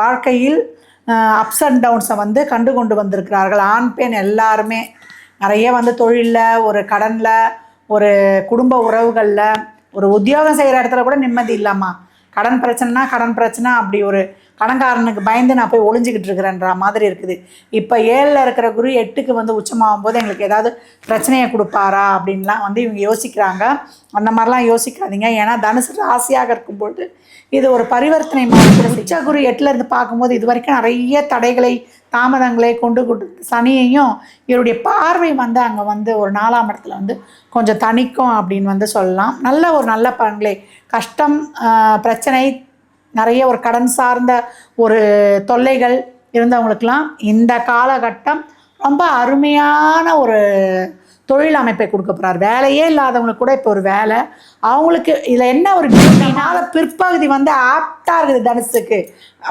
வாழ்க்கையில் ups and டவுன்ஸை வந்து கண்டு கொண்டு வந்திருக்கிறார்கள். ஆண் பெண் எல்லாருமே. நிறைய வந்து தொழிலில் ஒரு கடனில் ஒரு குடும்ப உறவுகளில் ஒரு உத்தியோகம் செய்கிற இடத்துல கூட நிம்மதி இல்லாமா. கடன் பிரச்சனைனா கடன் பிரச்சனை அப்படி ஒரு கணக்காரனுக்கு பயந்து நான் போய் ஒளிஞ்சிக்கிட்டு இருக்கிறேன்ற மாதிரி இருக்குது. இப்போ ஏழில் இருக்கிற குரு எட்டுக்கு வந்து உச்சமாகும் போது எங்களுக்கு ஏதாவது பிரச்சனையை கொடுப்பாரா அப்படின்லாம் வந்து இவங்க யோசிக்கிறாங்க. அந்த மாதிரிலாம் யோசிக்காதீங்க. ஏன்னா தனுசு ராசியாக இருக்கும்போது இது ஒரு பரிவர்த்தனை மாதிரி. உச்ச குரு எட்டுல இருந்து பார்க்கும்போது இது வரைக்கும் நிறைய தடைகளை தாமதங்களை கொண்டு கொண்டு சனியையும் இவருடைய பார்வை வந்து அங்கே வந்து ஒரு நாலாம் இடத்துல வந்து கொஞ்சம் தணிக்கும் அப்படின்னு வந்து சொல்லலாம். நல்ல ஒரு நல்ல பலன்களை. கஷ்டம் பிரச்சனை நிறைய ஒரு கடன் சார்ந்த ஒரு தொல்லைகள் இருந்தவங்களுக்கெல்லாம் இந்த காலகட்டம் ரொம்ப அருமையான ஒரு தொழில் அமைப்பை கொடுக்க போகிறார் வேலையே இல்லாதவங்களுக்கு கூட இப்போ ஒரு வேலை. அவங்களுக்கு இதில் என்ன ஒரு மாத பிற்பகுதி வந்து ஆப்டாக இருக்குது தனுசுக்கு.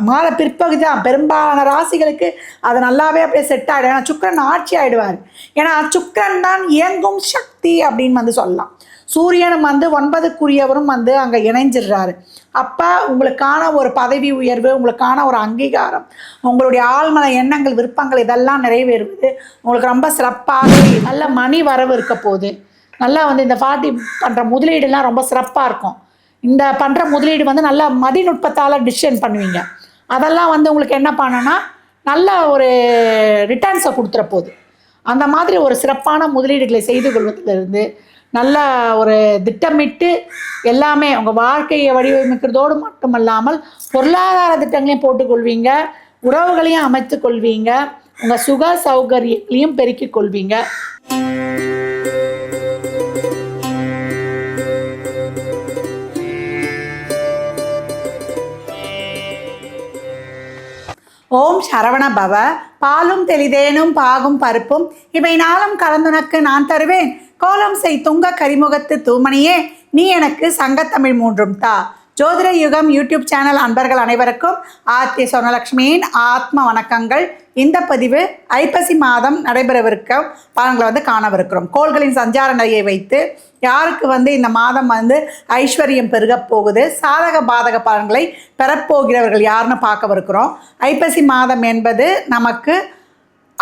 மாத பிற்பகுதி தான். பெரும்பாலான ராசிகளுக்கு அது நல்லாவே அப்படியே செட் ஆகிடும் ஏன்னா சுக்கிரன் ஆட்சி ஆகிடுவார் ஏன்னா சுக்கரன் தான் இயங்கும் சக்தி அப்படின்னு வந்து சொல்லலாம். சூரியனும் வந்து ஒன்பதுக்குரியவரும் வந்து அங்கே இணைஞ்சிடுறாரு. அப்போ உங்களுக்கான ஒரு பதவி உயர்வு உங்களுக்கான ஒரு அங்கீகாரம் உங்களுடைய ஆழ்மன எண்ணங்கள் விருப்பங்கள் இதெல்லாம் நிறைவேறுவது உங்களுக்கு ரொம்ப சிறப்பாக நல்ல மணி வரவு இருக்க போகுது. நல்லா வந்து இந்த பாட்டி பண்ணுற முதலீடுலாம் ரொம்ப சிறப்பாக இருக்கும். இந்த பண்ணுற முதலீடு வந்து நல்லா மதிநுட்பத்தால் டிசிஷன் பண்ணுவீங்க. அதெல்லாம் வந்து உங்களுக்கு என்ன பண்ணுன்னா நல்ல ஒரு ரிட்டர்ன்ஸை கொடுத்துற போகுது. அந்த மாதிரி ஒரு சிறப்பான முதலீடுகளை செய்து கொள்வதிலிருந்து நல்ல ஒரு திட்டமிட்டு எல்லாமே உங்கள் வாழ்க்கையை வடிவமைக்கிறதோடு மட்டுமல்லாமல் பொருளாதார திட்டங்களையும் போட்டுக்கொள்வீங்க உறவுகளையும் அமைத்து கொள்வீங்க உங்கள் சுக சௌகரியங்களையும் பெருக்கிக் கொள்வீங்க. ஓம் சரவண பவ. பாலும் தெளிதேனும் பாகும் பருப்பும். இவை நாளும் கலந்துனக்கு நான் தருவேன். கோலம் செய் துங்க கரிமுகத்து தூமணியே நீ எனக்கு சங்கத்தமிழ் மூன்றும் தா. ஜோதிட யுகம் யூடியூப் சேனல் அன்பர்கள் அனைவருக்கும் ஆத்திய சொர்ணலக்ஷ்மியின் ஆத்ம வணக்கங்கள். இந்த பதிவு ஐப்பசி மாதம் நடைபெறவிருக்கும். பலன்களை வந்து காணவிருக்கிறோம். கோள்களின் சஞ்சார நிலையை வைத்து யாருக்கு வந்து இந்த மாதம் வந்து ஐஸ்வர்யம் பெருகப் போகுது சாதக பாதக பலன்களை பெறப்போகிறவர்கள் யாருன்னு பார்க்கவிருக்கிறோம். ஐப்பசி மாதம் என்பது நமக்கு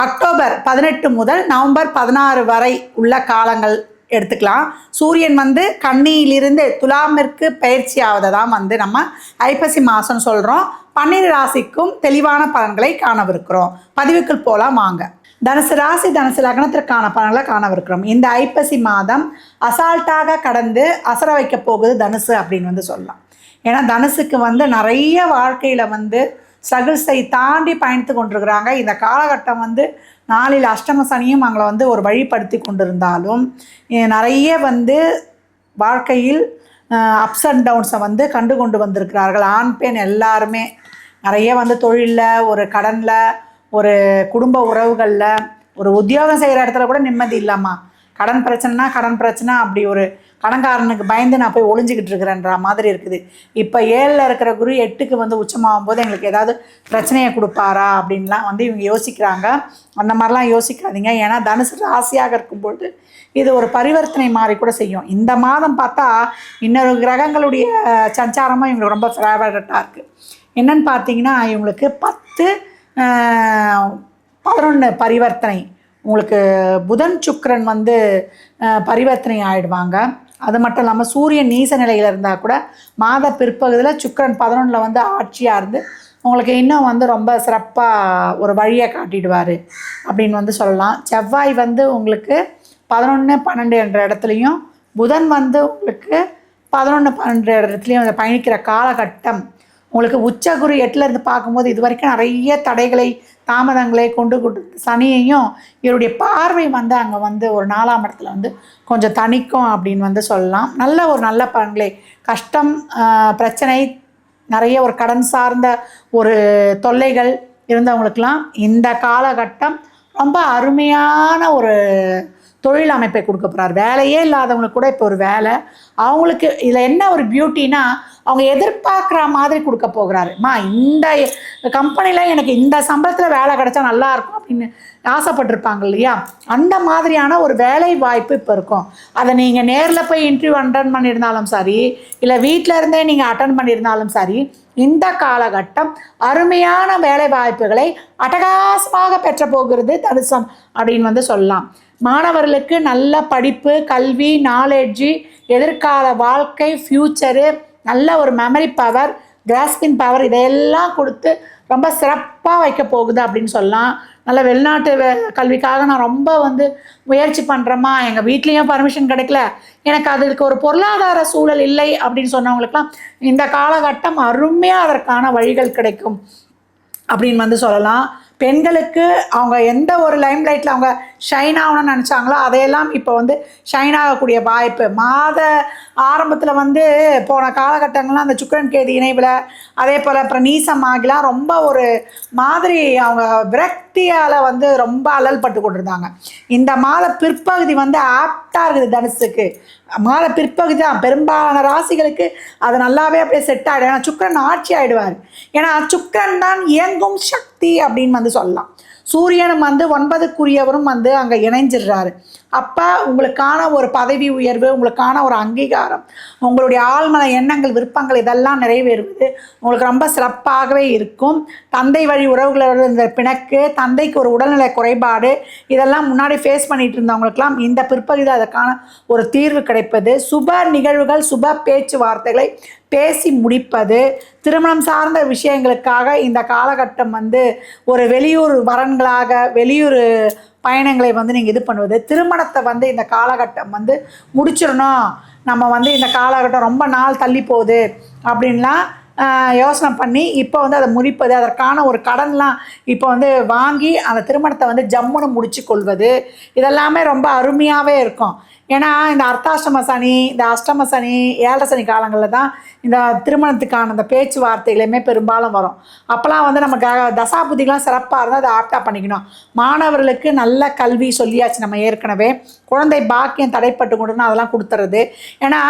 அக்டோபர் பதினெட்டு முதல் நவம்பர் பதினாறு வரை உள்ள காலங்கள் எடுத்துக்கலாம். சூரியன் வந்து கண்ணியிலிருந்து துலாமிற்கு பயிற்சி ஆவதை தான் வந்து நம்ம ஐப்பசி மாதம் சொல்கிறோம் பன்னிரு ராசிக்கும் தெளிவான பலன்களை காணவிருக்கிறோம். பதிவுக்குள் போகலாம் வாங்க. தனுசு ராசி தனுசு லக்னத்திற்கான பலன்களை காணவிருக்கிறோம். இந்த ஐப்பசி மாதம் அசால்ட்டாக கடந்து அசர வைக்க போகுது தனுசு அப்படின்னு வந்து சொல்லலாம். ஏன்னா தனுசுக்கு வந்து நிறைய வாழ்க்கையில் வந்து ஸ்ட்ரகிள்ஸை தாண்டி பயணித்து கொண்டிருக்கிறாங்க. இந்த காலகட்டம் வந்து நாளில் அஷ்டம சனியும் அவங்கள வந்து ஒரு வழிப்படுத்தி கொண்டிருந்தாலும் நிறைய வந்து வாழ்க்கையில் அப்ஸ் அண்ட் டவுன்ஸை வந்து கண்டு கொண்டு வந்திருக்கிறார்கள். ஆண் பெண் எல்லாருமே நிறைய வந்து தொழிலில் ஒரு கடனில் ஒரு குடும்ப உறவுகளில் ஒரு உத்தியோகம் செய்கிற இடத்துல கூட நிம்மதி இல்லாமா கடன் பிரச்சனைனா கடன் பிரச்சனை அப்படி ஒரு பணக்காரனுக்கு பயந்து நான் போய் ஒளிஞ்சிக்கிட்டு இருக்கிறேன்ற மாதிரி இருக்குது. இப்போ ஏழில் இருக்கிற குரு எட்டுக்கு வந்து உச்சமாகும் போது எங்களுக்கு ஏதாவது பிரச்சனையை கொடுப்பாரா அப்படின்லாம் வந்து இவங்க யோசிக்கிறாங்க. அந்த மாதிரிலாம் யோசிக்காதீங்க. ஏன்னா தனுசு ராசியாக இருக்கும்போது இது ஒரு பரிவர்த்தனை மாதிரி கூட செய்யும். இந்த மாதம் பார்த்தா இன்னொரு கிரகங்களுடைய சஞ்சாரமும் இவங்களுக்கு ரொம்ப ஃபேவரட்டாக இருக்குது என்னன்னு பார்த்தீங்கன்னா இவங்களுக்கு பத்து பதினொன்று பரிவர்த்தனை. உங்களுக்கு புதன் சுக்கரன் வந்து பரிவர்த்தனை ஆகிடுவாங்க அது மட்டும் இல்லாமல் சூரியன் நீச நிலையில் இருந்தால் கூட மாத பிற்பகுதியில் சுக்கரன் பதினொன்றில் வந்து ஆட்சியாக இருந்து உங்களுக்கு இன்னும் வந்து ரொம்ப சிறப்பாக ஒரு வழியை காட்டிடுவார் அப்படின்னு வந்து சொல்லலாம். செவ்வாய் வந்து உங்களுக்கு பதினொன்று பன்னெண்டு என்ற இடத்துலையும் புதன் வந்து உங்களுக்கு பதினொன்று பன்னெண்டு இடத்துலையும் பயணிக்கிற காலகட்டம். உங்களுக்கு உச்சகுரு எட்டில் இருந்து பார்க்கும்போது இது வரைக்கும் நிறைய தடைகளை தாமதங்களை கொண்டு கொண்டு சனியையும் இவருடைய பார்வை வந்து அங்கே வந்து ஒரு நாலாம் இடத்துல வந்து கொஞ்சம் தணிக்கும் அப்படின்னு வந்து சொல்லலாம். நல்ல ஒரு நல்ல பலன்களை. கஷ்டம் பிரச்சனை நிறைய ஒரு கடன் சார்ந்த ஒரு தொல்லைகள் இருந்தவங்களுக்கெல்லாம் இந்த காலகட்டம் ரொம்ப அருமையான ஒரு தொழில் அமைப்பை கொடுக்க போகிறார் வேலையே இல்லாதவங்களுக்கு கூட இப்போ ஒரு வேலை. அவங்களுக்கு இதில் என்ன ஒரு பியூட்டினா அவங்க எதிர்பார்க்குற மாதிரி கொடுக்க போகிறாருமா இந்த கம்பெனியில் எனக்கு இந்த சம்பளத்தில் வேலை கிடைச்சா நல்லா இருக்கும் அப்படின்னு ஆசைப்பட்டிருப்பாங்க இல்லையா? அந்த மாதிரியான ஒரு வேலை வாய்ப்பு இப்போ இருக்கும். அதை நீங்கள் நேரில் போய் இன்டர்வியூ அட்டன் பண்ணியிருந்தாலும் சரி இல்லை வீட்டில் இருந்தே நீங்கள் அட்டன் பண்ணியிருந்தாலும் சரி இந்த காலகட்டம் அருமையான வேலை வாய்ப்புகளை அட்டகாசமாக பெற்ற போகிறது தனுசம் அப்படின்னு வந்து சொல்லலாம். மாணவர்களுக்கு நல்ல படிப்பு கல்வி நாலேஜு எதிர்கால வாழ்க்கை ஃப்யூச்சரு நல்ல ஒரு மெமரி பவர் கிராஸ்பின் பவர் இதையெல்லாம் கொடுத்து ரொம்ப சிறப்பாக வைக்க போகுது அப்படின்னு சொல்லலாம். நல்ல வெளிநாட்டு கல்விக்காக நான் ரொம்ப வந்து முயற்சி பண்ணுறேம்மா எங்கள் வீட்லேயும் பர்மிஷன் கிடைக்கல. எனக்கு அதுக்கு ஒரு பொருளாதார சூழல் இல்லை அப்படின்னு சொன்னவங்களுக்குலாம் இந்த காலகட்டம் அருமையாக அதற்கான வழிகள் கிடைக்கும் அப்படின்னு வந்து சொல்லலாம். பெண்களுக்கு அவங்க எந்த ஒரு லைம் லைட்டில் அவங்க ஷைன் ஆகணும்னு நினச்சாங்களோ அதையெல்லாம் இப்போ வந்து ஷைன் ஆகக்கூடிய வாய்ப்பு. மாத ஆரம்பத்தில் வந்து போன காலகட்டங்கள்லாம் அந்த சுக்கரன் கேது இணைவில் அதே போல் அப்புறம் நீசம் ஆகிலாம் ரொம்ப ஒரு மாதிரி அவங்க விரக்தியால் வந்து ரொம்ப அலல் பட்டு கொண்டிருந்தாங்க. இந்த மாத பிற்பகுதி வந்து ஆப்டாக இருக்குது தனுசுக்கு. மாத பிற்பகுதி தான். பெரும்பாலான ராசிகளுக்கு அது நல்லாவே அப்படியே செட் ஆகிடும் ஏன்னா சுக்கிரன் ஆட்சி ஆகிடுவார் ஏன்னா சுக்கிரன் தான் இயங்கும் சக்தி அப்படின்னு வந்து சொல்லலாம். சூரியனும் வந்து ஒன்பதுக்குரியவரும் வந்து அங்கே இணைஞ்சிடுறாரு. அப்போ உங்களுக்கான ஒரு பதவி உயர்வு உங்களுக்கான ஒரு அங்கீகாரம் உங்களுடைய ஆழ்மன எண்ணங்கள் விருப்பங்கள் இதெல்லாம் நிறைவேறுவது உங்களுக்கு ரொம்ப சிறப்பாகவே இருக்கும். தந்தை வழி உறவுகளோட இந்த பிணக்கு தந்தைக்கு ஒரு உடல்நிலை குறைபாடு இதெல்லாம் முன்னாடி ஃபேஸ் பண்ணிட்டு இருந்தவங்களுக்கெல்லாம் இந்த பிற்பகுதியில் அதற்கான ஒரு தீர்வு கிடைப்பது. சுப நிகழ்வுகள் சுப பேச்சுவார்த்தைகளை பேசி முடிப்பது. திருமணம் சார்ந்த விஷயங்களுக்காக இந்த காலகட்டம் வந்து ஒரு வெளியூர் வரன்களாக வெளியூர் பயணங்களை வந்து நீங்கள் இது பண்ணுவது. திருமணத்தை வந்து இந்த காலகட்டம் வந்து முடிச்சிடணும். நம்ம வந்து இந்த காலகட்டம் ரொம்ப நாள் தள்ளி போகுது அப்படின்லாம் யோசனை பண்ணி இப்போ வந்து அதை முடிப்பது அதற்கான ஒரு கடன்லாம் இப்போ வந்து வாங்கி அந்த திருமணத்தை வந்து ஜம்முன்னு முடிச்சு கொள்வது இதெல்லாமே ரொம்ப அருமையாகவே இருக்கும். ஏன்னா இந்த அர்த்தாஷ்டம சனி இந்த அஷ்டம சனி ஏழரை சனி காலங்களில் தான் இந்த திருமணத்துக்கான அந்த பேச்சுவார்த்தைகளையுமே பெரும்பாலும் வரும். அப்போல்லாம் வந்து நமக்கு தசாபுதிகளாம் சிறப்பாக இருந்தால் அதை ஆப்டாக பண்ணிக்கணும். மாணவர்களுக்கு நல்ல கல்வி சொல்லியாச்சு நம்ம ஏற்கனவே. குழந்தை பாக்கியம் தடைப்பட்டு கொண்டுனா அதெல்லாம் கொடுத்துறது. ஏன்னா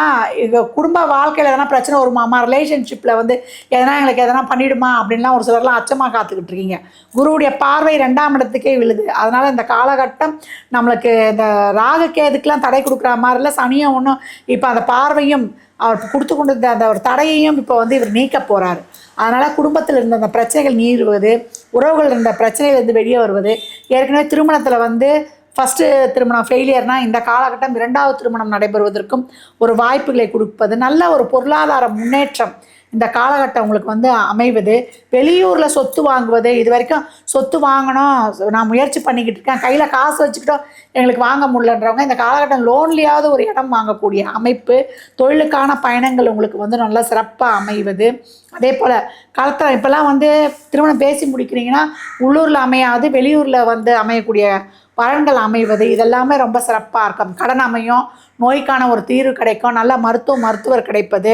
இது குடும்ப வாழ்க்கையில் எதனா பிரச்சனை வருமாமா ரிலேஷன்ஷிப்பில் வந்து எதனா எங்களுக்கு எதனா பண்ணிடுமா அப்படின்லாம் ஒரு சிலர்லாம் அச்சமாக காத்துக்கிட்டு இருக்கீங்க. குருவுடைய பார்வை ரெண்டாம் இடத்துக்கே விழுது. அதனால் இந்த காலகட்டம் நம்மளுக்கு இந்த ராகு கேதுக்கெலாம் தடை கொடுக்குற மாதிரில சனியும் ஒன்றும் இப்போ அந்த பார்வையும் அவர் கொடுத்து கொண்டு இருந்த அந்த ஒரு தடையையும் இப்போ வந்து இவர் நீக்க போகிறார் அதனால் குடும்பத்தில் இருந்த அந்த பிரச்சனைகள் நீருவது உறவுகள் இருந்த பிரச்சனையிலேருந்து வெளியே வருவது ஏற்கனவே திருமணத்தில் வந்து ஃபஸ்ட்டு திருமணம் ஃபெயிலியர்னால் இந்த காலகட்டம் இரண்டாவது திருமணம் நடைபெறுவதற்கும் ஒரு வாய்ப்புகளை கொடுப்பது நல்ல ஒரு பொருளாதார முன்னேற்றம் இந்த காலகட்டம் உங்களுக்கு வந்து அமைவது. வெளியூரில் சொத்து வாங்குவது. இது வரைக்கும் சொத்து வாங்கணும். நான் முயற்சி பண்ணிக்கிட்டு இருக்கேன். கையில் காசு வச்சுக்கிட்டோம். எங்களுக்கு வாங்க முடியலன்றவங்க இந்த காலகட்டம் லோன்லேயாவது ஒரு இடம் வாங்கக்கூடிய அமைப்பு தொழிலுக்கான பயணங்கள் உங்களுக்கு வந்து நல்லா சிறப்பாக அமைவது. அதே போல் காலத்தில் இப்போல்லாம் வந்து திருமணம் பேசி முடிக்கிறீங்கன்னா உள்ளூரில் அமையாது வெளியூரில் வந்து அமையக்கூடிய பலன்கள் அமைவது. இதெல்லாமே ரொம்ப சிறப்பாக இருக்கும். கடன் அமையும். நோய்க்கான ஒரு தீர்வு கிடைக்கும். நல்ல மருத்துவ மருத்துவர் கிடைப்பது.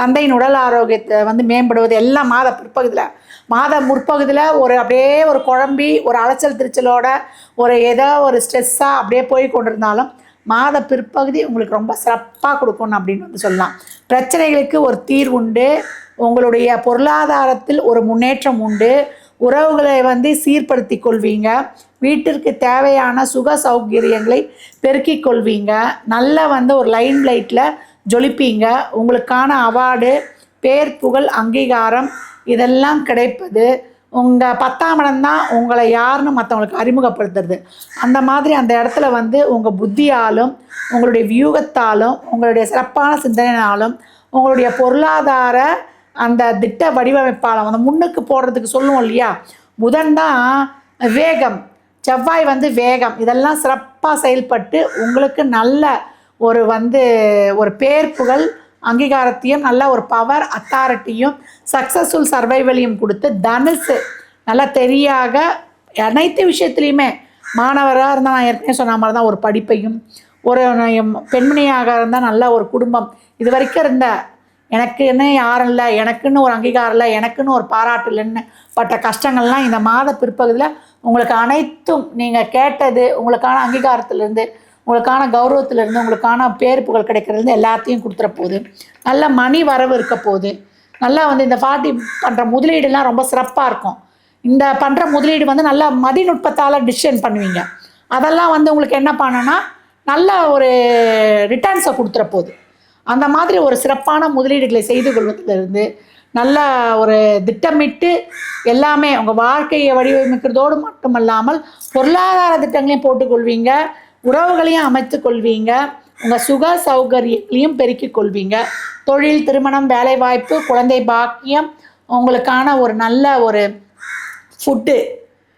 தந்தையின் உடல் ஆரோக்கியத்தை வந்து மேம்படுவது எல்லாம் மாத பிற்பகுதியில். மாத முற்பகுதியில் ஒரு அப்படியே ஒரு குழம்பி ஒரு அலைச்சல் திருச்சலோட ஒரு ஏதோ ஒரு ஸ்ட்ரெஸ்ஸாக அப்படியே போய் கொண்டிருந்தாலும் மாத பிற்பகுதி உங்களுக்கு ரொம்ப சிறப்பாக கொடுக்கணும் அப்படின்னு வந்து சொல்லலாம். பிரச்சனைகளுக்கு ஒரு தீர்வு உண்டு. உங்களுடைய பொருளாதாரத்தில் ஒரு முன்னேற்றம் உண்டு. உறவுகளை வந்து சீர்படுத்தி கொள்வீங்க. வீட்டிற்கு தேவையான சுக சௌகரியங்களை பெருக்கிக் கொள்வீங்க. நல்ல வந்து ஒரு லைன் லைட்டில் ஜொலிப்பீங்க. உங்களுக்கான அவார்டு பேர் புகழ் அங்கீகாரம் இதெல்லாம் கிடைப்பது. உங்கள் பத்தாம் இடம் தான் உங்களை யாருன்னு மற்றவங்களுக்கு அறிமுகப்படுத்துறது. அந்த மாதிரி அந்த இடத்துல வந்து உங்கள் புத்தியாலும் உங்களுடைய வியூகத்தாலும் உங்களுடைய சிறப்பான சிந்தனையினாலும் உங்களுடைய பொருளாதார அந்த திட்ட வடிவமைப்பாளம் அந்த முன்னுக்கு போடுறதுக்கு சொல்லுவோம் இல்லையா? புதன் தான் வேகம். செவ்வாய் வந்து வேகம். இதெல்லாம் சிறப்பாக செயல்பட்டு உங்களுக்கு நல்ல ஒரு வந்து ஒரு பேர் புகழ் அங்கீகாரத்தையும் நல்ல ஒரு பவர் அத்தாரிட்டியும் சக்ஸஸ்ஃபுல் சர்வைவலையும் கொடுத்து தனுசு நல்லா தெரியாக அனைத்து விஷயத்துலையுமே மாணவராக இருந்தால் நான் ஏற்கனவே சொன்ன மாதிரி தான் ஒரு படிப்பையும் ஒரு பெண்மணியாக இருந்தால் நல்ல ஒரு குடும்பம். இது வரைக்கும் இருந்த எனக்குன்னு யாரும் இல்லை எனக்குன்னு ஒரு அங்கீகாரம் இல்லை எனக்குன்னு ஒரு பாராட்டு இல்லைன்னு பட்ட கஷ்டங்கள்லாம் இந்த மாத பிற்பகுதியில் உங்களுக்கு அனைத்தும் நீங்கள் கேட்டது உங்களுக்கான அங்கீகாரத்திலேருந்து உங்களுக்கான கௌரவத்திலேருந்து உங்களுக்கான பேர் புகழ் கிடைக்கிறதுலேருந்து எல்லாத்தையும் கொடுத்துற போகுது நல்ல மணி வரவு இருக்க போகுது நல்லா வந்து இந்த ஃபார்ட்டி பண்ணுற முதலீடுலாம் ரொம்ப சிறப்பாக இருக்கும். இந்த பண்ணுற முதலீடு வந்து நல்லா மதிநுட்பத்தால் டிசிஷன் பண்ணுவீங்க. அதெல்லாம் வந்து உங்களுக்கு என்ன பண்ணுன்னா நல்ல ஒரு ரிட்டர்ன்ஸை கொடுத்துற போகுது அந்த மாதிரி ஒரு சிறப்பான முதலீடுகளை செய்து கொள்வதிலிருந்து நல்ல ஒரு திட்டமிட்டு எல்லாமே உங்கள் வாழ்க்கையை வடிவமைக்கிறதோடு மட்டுமல்லாமல் பொருளாதார திட்டங்களையும் போட்டுக்கொள்வீங்க உறவுகளையும் அமைத்து கொள்வீங்க உங்கள் சுக சௌகரியங்களையும் பெருக்கிக் கொள்வீங்க. தொழில் திருமணம் வேலைவாய்ப்பு குழந்தை பாக்கியம் உங்களுக்கான ஒரு நல்ல ஒரு ஃபுட்டு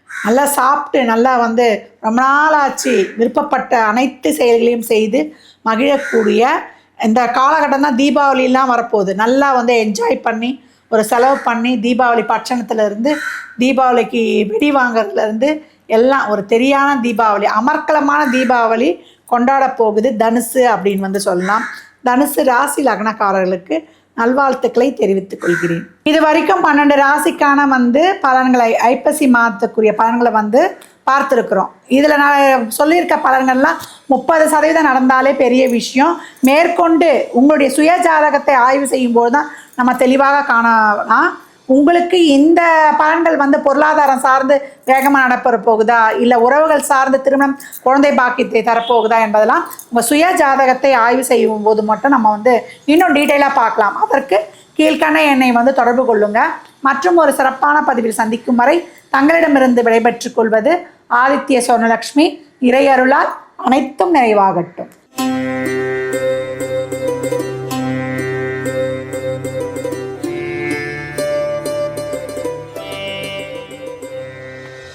நல்லா சாப்பிட்டு நல்லா வந்து ரொம்ப நாளாச்சு விருப்பப்பட்ட அனைத்து செயல்களையும் செய்து மகிழக்கூடிய இந்த காலகட்டம் தான் தீபாவளிலாம் வரப்போகுது. நல்லா வந்து என்ஜாய் பண்ணி ஒரு செலவு பண்ணி தீபாவளி பட்சணத்துலேருந்து தீபாவளிக்கு வெடி வாங்குறதுலேருந்து எல்லாம் ஒரு தெரியான தீபாவளி அமர்க்கலமான தீபாவளி கொண்டாட போகுது தனுசு அப்படின்னு வந்து சொல்லலாம். தனுசு ராசி லக்னக்காரர்களுக்கு நல்வாழ்த்துக்களை தெரிவித்துக் கொள்கிறேன். இது வரைக்கும் பன்னெண்டு ராசிக்கான வந்து பலன்களை ஐப்பசி மாதத்துக்குரிய பலன்களை வந்து பார்த்துருக்குறோம். இதில் நான் சொல்லியிருக்க பலன்கள்லாம் முப்பது சதவீதம் நடந்தாலே பெரிய விஷயம். மேற்கொண்டு உங்களுடைய சுய ஜாதகத்தை ஆய்வு செய்யும்போது தான் நம்ம தெளிவாக காணலாம். உங்களுக்கு இந்த பலன்கள் வந்து பொருளாதாரம் சார்ந்து வேகமாக நடப்பெற போகுதா? இல்லை உறவுகள் சார்ந்து திருமணம் குழந்தை பாக்கியத்தை தரப்போகுதா என்பதெல்லாம் உங்கள் சுய ஜாதகத்தை ஆய்வு செய்யும் போது மட்டும் நம்ம வந்து இன்னும் டீட்டெயிலாக பார்க்கலாம். அதற்கு கீழ்காண என்னை வந்து தொடர்பு கொள்ளுங்க. மற்றும் ஒரு சிறப்பான பதிவில் சந்திக்கும் வரை தங்களிடமிருந்து விடைபெற்றுக் கொள்வது ஆதித்ய சோனலக்ஷ்மி. இறையருளால் அனைத்தும் நிறைவாகட்டும்.